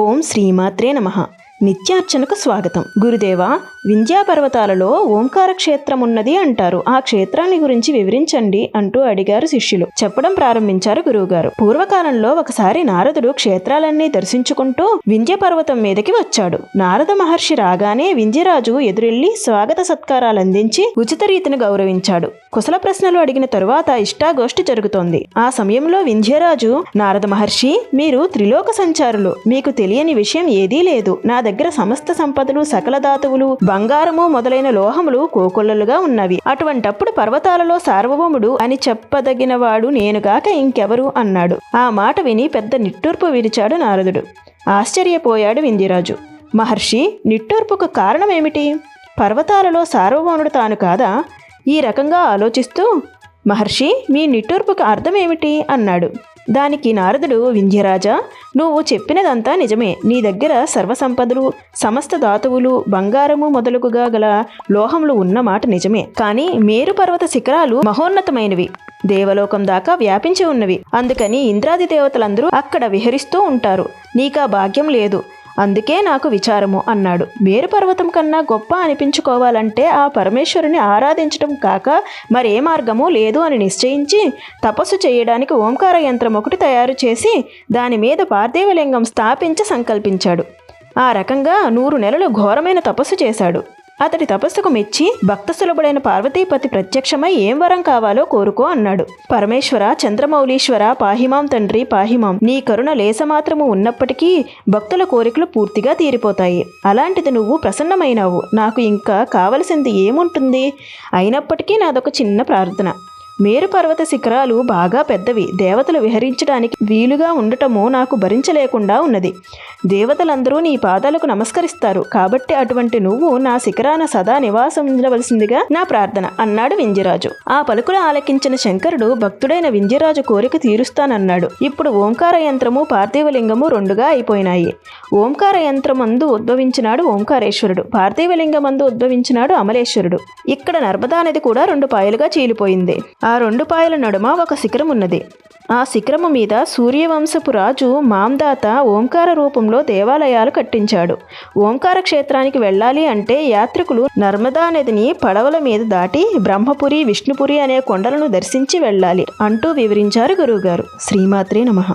ఓం శ్రీమాత్రే నమ. నిత్యార్చనకు స్వాగతం. గురుదేవ వింధ్యాపర్వతాలలో ఓంకార క్షేత్రం ఉన్నది అంటారు. ఆ క్షేత్రాన్ని గురించి వివరించండి అంటూ అడిగారు శిష్యులు. చెప్పడం ప్రారంభించారు గురువుగారు. పూర్వకాలంలో ఒకసారి నారదుడు క్షేత్రాలన్నీ దర్శించుకుంటూ వింధ్యపర్వతం మీదకి వచ్చాడు. నారద మహర్షి రాగానే వింధ్యరాజు ఎదురెళ్ళి స్వాగత సత్కారాలు అందించి ఉచిత రీతిని గౌరవించాడు. కుశల ప్రశ్నలు అడిగిన తరువాత ఇష్టాగోష్ఠి జరుగుతోంది. ఆ సమయంలో వింధ్యరాజు నారద మహర్షి మీరు త్రిలోక సంచారులు. మీకు తెలియని విషయం ఏదీ లేదు. నా దగ్గర సమస్త సంపదలు సకల ధాతువులు బంగారము మొదలైన లోహములు కోకొల్లలుగా ఉన్నవి. అటువంటప్పుడు పర్వతాలలో సార్వభౌముడు అని చెప్పదగినవాడు నేనుగాక ఇంకెవరు అన్నాడు. ఆ మాట విని పెద్ద నిట్టూర్పు విరిచాడు నారదుడు. ఆశ్చర్యపోయాడు వింధ్యరాజు. మహర్షి నిట్టూర్పుకు కారణమేమిటి? పర్వతాలలో సార్వభౌముడు తాను కాదా? ఈ రకంగా ఆలోచిస్తూ మహర్షి మీ నిట్టూర్పుకు అర్థమేమిటి? అన్నాడు. దానికి నారదుడు వింధ్యరాజా నువ్వు చెప్పినదంతా నిజమే. నీ దగ్గర సర్వసంపదలు సమస్త ధాతువులు బంగారము మొదలుగుగా గల లోహములు ఉన్న మాట నిజమే. కానీ మేరు పర్వత శిఖరాలు మహోన్నతమైనవి. దేవలోకం దాకా వ్యాపించి ఉన్నవి. అందుకని ఇంద్రాది దేవతలందరూ అక్కడ విహరిస్తూ ఉంటారు. నీకా భాగ్యం లేదు. అందుకే నాకు విచారము అన్నాడు. మేరు పర్వతం కన్నా గొప్ప అనిపించుకోవాలంటే ఆ పరమేశ్వరుని ఆరాధించడం కాక మరే మార్గము లేదు అని నిశ్చయించి తపస్సు చేయడానికి ఓంకార యంత్రం ఒకటి తయారు చేసి దాని మీద పార్థివలింగం స్థాపించి సంకల్పించాడు. ఆ రకంగా నూరు నెలలు ఘోరమైన తపస్సు చేశాడు. అతడి తపస్సుకు మెచ్చి భక్త సులభుడైన పార్వతీపతి ప్రత్యక్షమై ఏం వరం కావాలో కోరుకో అన్నాడు. పరమేశ్వర చంద్రమౌళీశ్వర పాహిమాం తండ్రి పాహిమాం నీ కరుణ లేసమాత్రము ఉన్నప్పటికీ భక్తుల కోరికలు పూర్తిగా తీరిపోతాయి. అలాంటిది నువ్వు ప్రసన్నమైనావు. నాకు ఇంకా కావలసింది ఏముంటుంది? అయినప్పటికీ నాదొక చిన్న ప్రార్థన. మేరు పర్వత శిఖరాలు బాగా పెద్దవి. దేవతలు విహరించడానికి వీలుగా ఉండటము నాకు భరించలేకుండా ఉన్నది. దేవతలందరూ నీ పాదాలకు నమస్కరిస్తారు. కాబట్టి అటువంటి నువ్వు నా శిఖరాన సదా నివాసం ఉండవలసిందిగా నా ప్రార్థన అన్నాడు వింజరాజు ఆ పలుకులు ఆలకించిన శంకరుడు భక్తుడైన వింజరాజు కోరిక తీరుస్తానన్నాడు. ఇప్పుడు ఓంకార యంత్రము పార్థివలింగము రెండుగా అయిపోయినాయి. ఓంకార యంత్రమందు ఉద్భవించినాడు ఓంకారేశ్వరుడు. పార్థివలింగమందు ఉద్భవించినాడు అమలేశ్వరుడు. ఇక్కడ నర్మదా నది కూడా రెండు పాయలుగా చీలిపోయింది. ఆ రెండు పాయల నడుమ ఒక శిఖరం ఉన్నది ఆ శిఖరము మీద సూర్యవంశపు రాజు మాందాత ఓంకార రూపంలో దేవాలయాలు కట్టించాడు. ఓంకార క్షేత్రానికి వెళ్ళాలి అంటే యాత్రికులు నర్మదా నదిని పడవల మీద దాటి బ్రహ్మపురి విష్ణుపురి అనే కొండలను దర్శించి వెళ్ళాలి అంటూ వివరించారు గురువుగారు. శ్రీమాత్రే నమః.